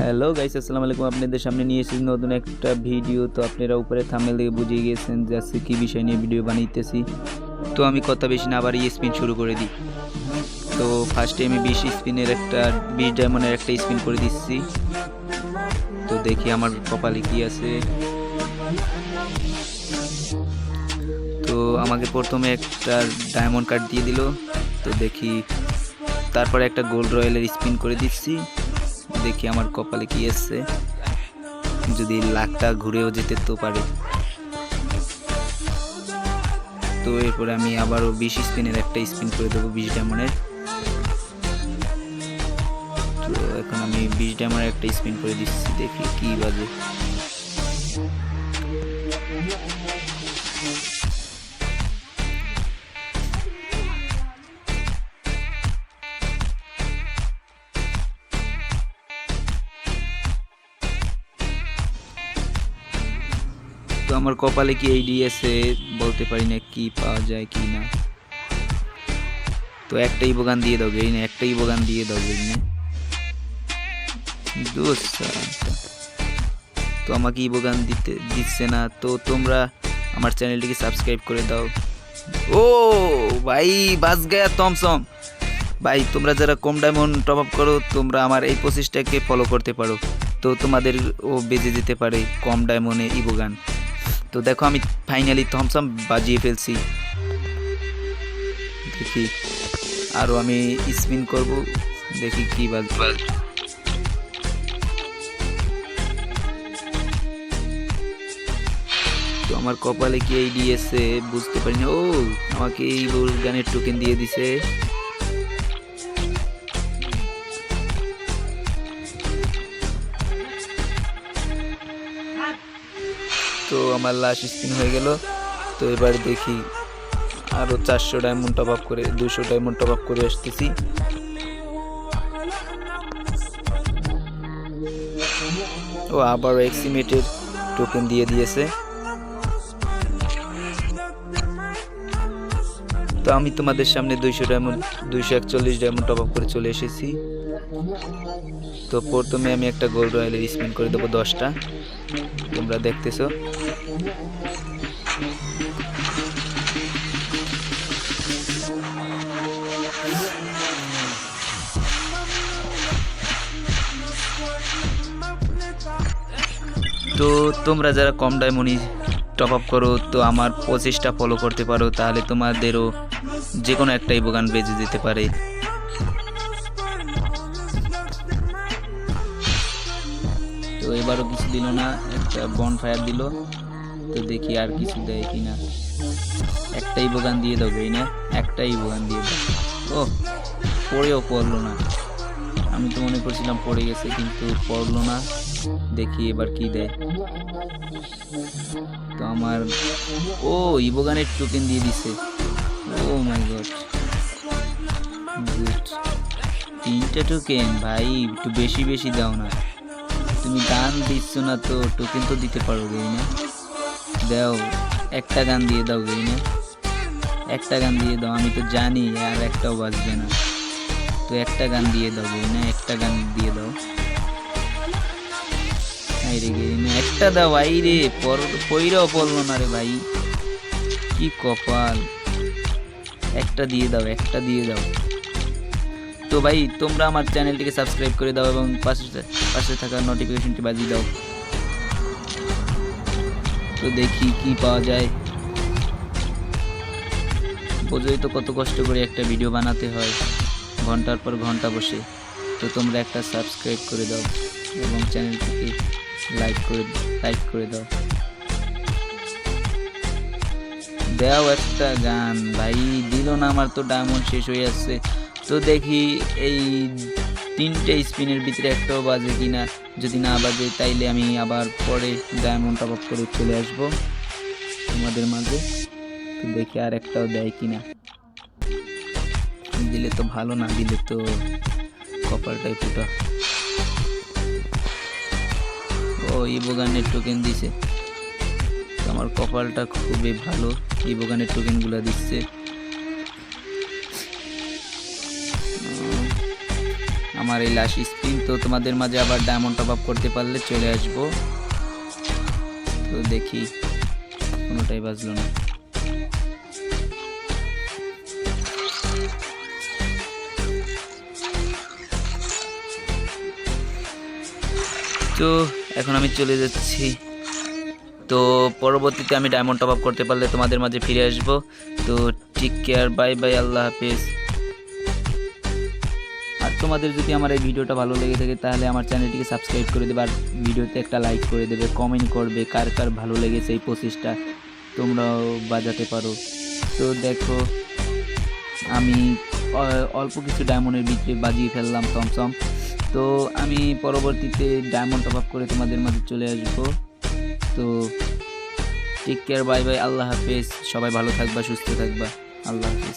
Hello guys, আসসালামু আলাইকুম। আপনাদের সামনে নিয়ে এসেছি নতুন একটা ভিডিও। তো আপনারা উপরে থামেল দিয়ে বুঝে গিয়েছেন যে আজকে কী বিষয় নিয়ে ভিডিও বানাইতেছি। তো আমি কথা বেশি না আবার স্পিন শুরু করে দিই। তো ফার্স্টে আমি বিশ স্পিনের একটা, বিশ ডায়মন্ডের একটা স্পিন করে দিচ্ছি। তো দেখি আমার কপালে কি আছে। তো আমাকে প্রথমে একটা ডায়মন্ড কার্ড দিয়ে দিল। তো দেখি তারপরে একটা গোল্ড রয়্যালের স্পিন করে দিচ্ছি। দেখি আমার কপালে কি এসছে। যদি লাখটা ঘুরেও যেতে তো পারে। তো এরপরে আমি আবারও বিশ স্পিনের একটা স্পিন করে দেবো বিশ ডায়মন্ডের তো এখন আমি বিশ ডায়মন্ডের একটা স্পিন করে দিচ্ছি, দেখি কি বাজে। আমার কপালে কি এই দিয়েছে বলতে পারি না কি পাওয়া যায় কি না? তো একটাই বগান দিয়ে দাও গেই না একটাই বগান দিয়ে দাও গেই না দোষ আচ্ছা। তো আমাকে ই বগান দিতে, দিচ্ছে না। তো তোমরা আমার চ্যানেলটিকে সাবস্ক্রাইব করে দাও। ও ভাই বাস গায়া তমসম ভাই, তোমরা যারা কম ডায়মন্ড টপ আপ করো, তোমরা আমার এই প্রসেসটাকে ফলো করতে পারো। তো তোমাদের ও বেজে যেতে পারে কম ডায়মন্ডে ইবোগান তো দেখো আমি ফাইনালি থমসম বাজিয়ে ফেলছি। দেখি। আরও আমি স্পিন করব, দেখি কি বাজ তো আমার কপালে কি এই দিয়েছে বুঝতে পারি না ও, আমাকে এই গানের টোকেন দিয়ে দিছে। তো আমার লাস্ট স্পিন হয়ে গেল। তো এবার দেখি আরও চারশো ডায়মন্ড টপ আপ করে, দুশো ডায়মন্ড টপ আপ করে আসতেছি। ও আবারও এক্সিমেটের টোকেন দিয়ে দিয়েছে। তো আমি তোমাদের সামনে দুইশো ডায়মন্ড দুইশো একচল্লিশ ডায়মন্ড টপ আপ করে চলে এসেছি। তো প্রথমে আমি একটা গোল্ড রয়্যালের স্পিন করে দেবো দশটা। তোমরা দেখতেছো। তো তোমরা যারা কম ডায়মন্ড টপ আপ করো, তো আমার প্রচেষ্টা ফলো করতে পারো, তাহলে তোমাদেরও যে কোনো একটাই বোগান বেজে যেতে পারে। তো এবারও কিছু দিল না, একটা বন ফায়ার দিল। তো দেখি আর কিছু দেয় কি না একটাই বোগান দিয়ে দেবে না একটাই বোগান দিয়ে দাও। ও পড়েও পড়ল না। আমি তো মনে করছিলাম পড়ে গেছে, কিন্তু পড়ল না। দেখি এবার কি দেয়। তো আমার, ও ইবোগানের টোকেন দিয়ে দিছে। ও মাই গড। তিনটা টোকেন ভাই, একটু বেশি বেশি দাও না। তুমি গান দিচ্ছ না তো টোকেন তো দিতে পারো না দাও, একটা গান দিয়ে দাও না একটা গান দিয়ে দাও, আমি তো জানি আর একটাও বাজবে না। তো একটা গান দিয়ে দাও না একটা গান দিয়ে দাও। এই রে একটা দাও ভাই রে পর পইরাও পড়ল না রে ভাই। কি কপাল। একটা দিয়ে দাও, একটা দিয়ে দাও। তো ভাই, তোমরা আমার চ্যানেলটিকে সাবস্ক্রাইব করে দাও এবং পাশে পাশে থাকা নোটিফিকেশনটি বাজিয়ে দাও। তো দেখি কি পাওয়া যায়। বোঝোই তো কত কষ্ট করে একটা ভিডিও বানাতে হয়। ঘণ্টার পর ঘণ্টা বসে। তো তোমরা একটা সাবস্ক্রাইব করে দাও এবং চ্যানেলটিকে লাইক করে লাইক করে দাও। দাও একটা গান। ভাই, দিল না আমার তো ডায়মন্ড শেষ হয়ে যাচ্ছে তো দেখি এই তিনটে স্পিনের ভিতরে একটাও বাজে কিনা যদি না বাজে, তাইলে আমি আবার পরে ডায়মন্ড টপ আপ করে চলে আসব তোমাদের মাঝে। তো দেখি আর একটাও দেয় কিনা। দিলে তো ভালো না, দিলে তো কপালটাই ফুটা। ও, ইবোগানের টোকেন দিছে। আমার কপালটা খুবই ভালো, ইবোগানের টোকেনগুলো দিচ্ছে। আমার এই লাশ স্পিন তো তোমাদের মাঝে আবার ডায়মন্ড টপ আপ করতে পারলে চলে আসব। তো দেখি, কোনোটাই বাজলো না। তো এখন আমি চলে যাচ্ছি। তো পরবর্তীতে আমি ডায়মন্ড টপ আপ করতে পারলে তোমাদের মাঝে ফিরে আসব। তো টেক কেয়ার বাই বাই আল্লাহ হাফেজ। তোমাদের যদি আমার এই ভিডিওটা ভালো লেগে থাকে, তাহলে আমার চ্যানেলটিকে সাবস্ক্রাইব করে দেবে আর ভিডিওতে একটা লাইক করে দেবে কমেন্ট করবে কার কার ভালো লেগেছে এই প্রসেসটা তোমরাও বাজাতে পারো। তো দেখো, আমি অল্প কিছু ডায়মন্ডের ভিতরে বাজিয়ে ফেললাম থমসম তো আমি পরবর্তীতে ডায়মন্ড টপ আপ করে তোমাদের মাঝে চলে আসব। তো টেক কেয়ার বাই বাই আল্লাহ হাফেজ। সবাই ভালো থাকবা, সুস্থ থাকবা। আল্লাহ হাফেজ।